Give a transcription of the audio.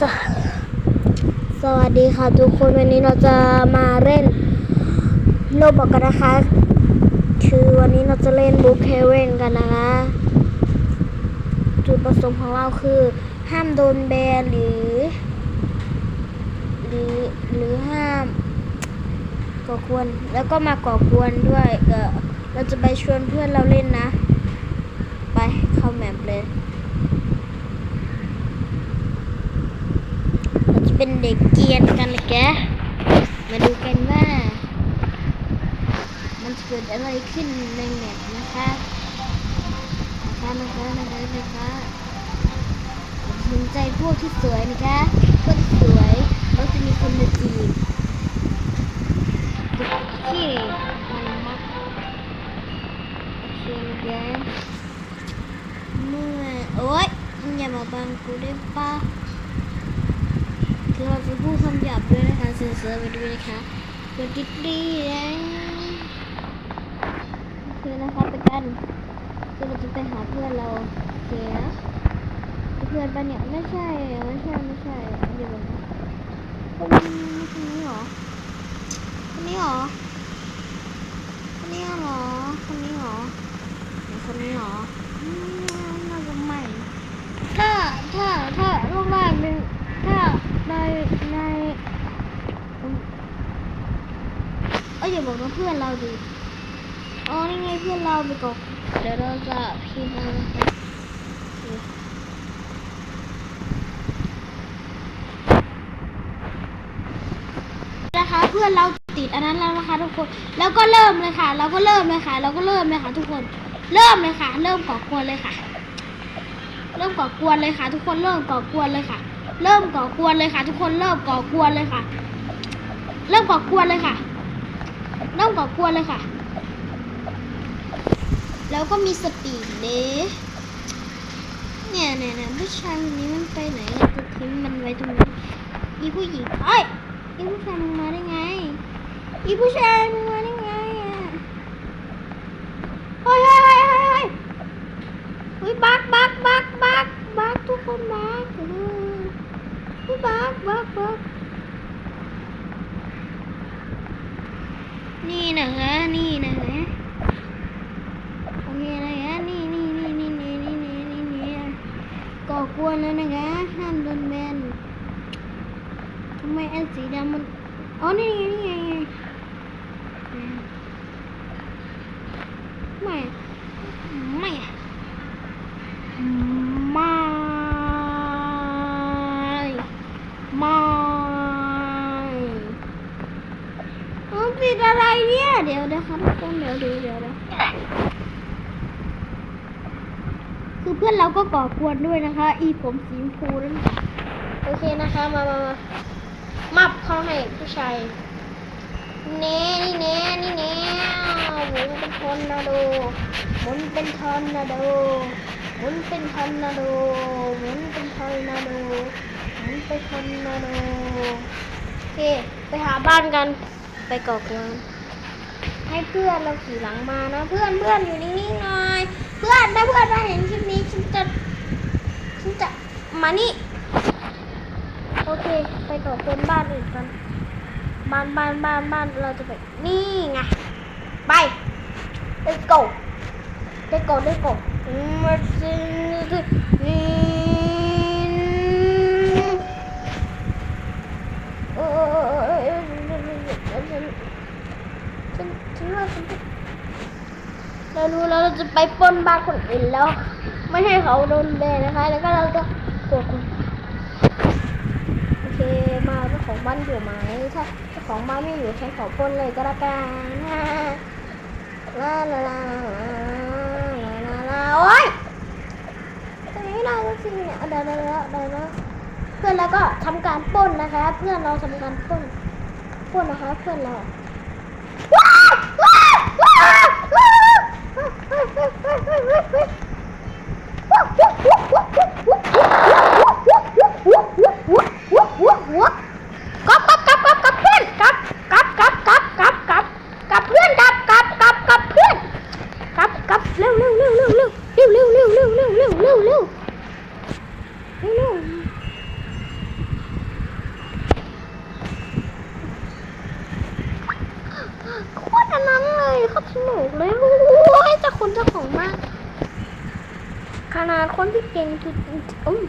สวสวัสดีค่ะทุกคนวันนี้เราจะมาเล่นโลบอกกันนะคะ คือวันนี้เราจะเล่นบุ๊กเฮเวนกันนะคะ จุดประสงค์ของเราคือ ห้ามโดนแบนหรือ หรือหรือห้ามก่อกวนแล้วก็มาก่อกวนด้วยเดี๋ยวเราจะไปชวนเพื่อนเราเล่นนะ ไปเข้าแมปเลย เป็นเด็กเกียนกันเลยแก มาดูกันว่า มันเกิดอะไรขึ้นในแมปนะคะนะคะนะคะนะคะนะคะสนใจพวกที่สวยนะคะพวกที่สวยเราจะมีคนมาจีบที่มันมักโอเคนะคะเมื่อโอ๊ยมึงอย่ามาบังกูได้ปะ คือเราจะพูดคำหยาบด้วยนะคะเซนเซอร์ไปด้วยนะคะกดติดดีนะคือนะคะไปกันคือเราจะไปหาเพื่อนเราโอเคนะเพื่อนปะเนี่ยไม่ใช่ไม่ใช่ไม่ใช่เดี๋ยวก่อนนะคนคนนี้หรอคนนี้หรอคนนี้หรอคนนี้หรอคนนี้หรอน่าจะไม่ถ้าถ้าถ้าลูกบ้านเป็นถ้าในในอืมเอ้ยอย่าบอกว่าเพื่อนเราดิอ๋อนี่ไงเพื่อนเราไปกดเดี๋ยวเราจะพิมพ์อานะคะนะคะเพื่อนเราติดอันนั้นแล้วนะคะทุกคน แล้วก็เริ่มเลยค่ะ เราก็เริ่มเลยค่ะ เราก็เริ่มเลยค่ะ ทุกคน เริ่มเลยค่ะ เริ่มก่อกวนเลยค่ะ เริ่มก่อกวนเลยค่ะ ทุกคน เริ่มก่อกวนเลยค่ะ เริ่มก่อกวนเลยค่ะ ทุกคน เริ่มก่อกวนเลยค่ะ เริ่มก่อกวนเลยค่ะ เริ่มก่อกวนเลยค่ะ แล้วก็มีสติเด้เนี่ยเนี่ยเนี่ยผู้ชายคนนี้มันไปไหนเราจะทิ้งมันไว้ตรงนี้อีผู้หญิงเอ้ยอีผู้ชายมึงมาได้ไงอีผู้ชายมึงมาได้ไงอะเฮ้ยเฮ้ยเฮ้ยเฮ้ยเฮ้ยเฮ้ยบักบักบักบักบักทุกคนบักเออบักบักบัก นี่นะฮะนี่นะฮะโอเคนะฮะนี่นี่นี่นี่นี่นี่นี่นี่นี่ก่อกวนแล้วนะฮะห้ามโดนแบนทำไมไอ้สีดำมันอ๋อนี่ไงนี่ไงนี่ไงไม่ไม่อะ ไม่ไม่ิดอะไรเนี่ย เดี๋ยวนะคะทุกคนเดี๋ยวเดี๋ยวเดี๋ยวเดี๋ยวคือเพื่อนเราก็ก่อกวนด้วยนะคะ อีผมสีชมพูนั่นโอเคนะคะ มามามามับเข้าให้ผู้ชายเน่นี่เน่นี่เน่หมุนเป็นทอร์นาโดหมุนเป็นทอร์นาโดหมุนเป็นทอร์นาโดหมุนเป็นทอร์นาโดหมุนเป็นทอร์นาโดโอเค ไปหาบ้านกัน ไปก่อกวนให้เพื่อนเราขี่หลังมานะ เพื่อนเพื่อนอยู่นิ่งๆหน่อย เพื่อนถ้าเพื่อนมาเห็นคลิปนี้ฉันจะฉันจะมานี่โอเค ไปก่อกวนบ้านอื่นกันบ้านบ้านบ้านบ้านเราจะไปนี่ไงไป let's go ได้กดได้กดมาสิเออฉันฉันว่าฉันจะเรารู้แล้วเราจะ ไปปล้นบ้านคนอื่นแล้ว ไม่ให้เขาโดนแบนนะคะ แล้วก็เราจะกดคนโอเคมาเจ้าของบ้านอยู่ไหมถ้าเจ้าของบ้านไม่อยู่ฉันขอปล้นเลยก็แล้วกันลาลาลาโอ๊ยตรงนี้ได้แล้วสิเนี่ยได้แล้วได้แล้วเพื่อนแล้วก็ทำการปล้นนะคะ เพื่อนเราทำการปล้นปล้นนะคะ เพื่อนเรา โคตรนั้นเลยครับสนุกเลย มากขนาดคนที่เก่งที่อุ้ม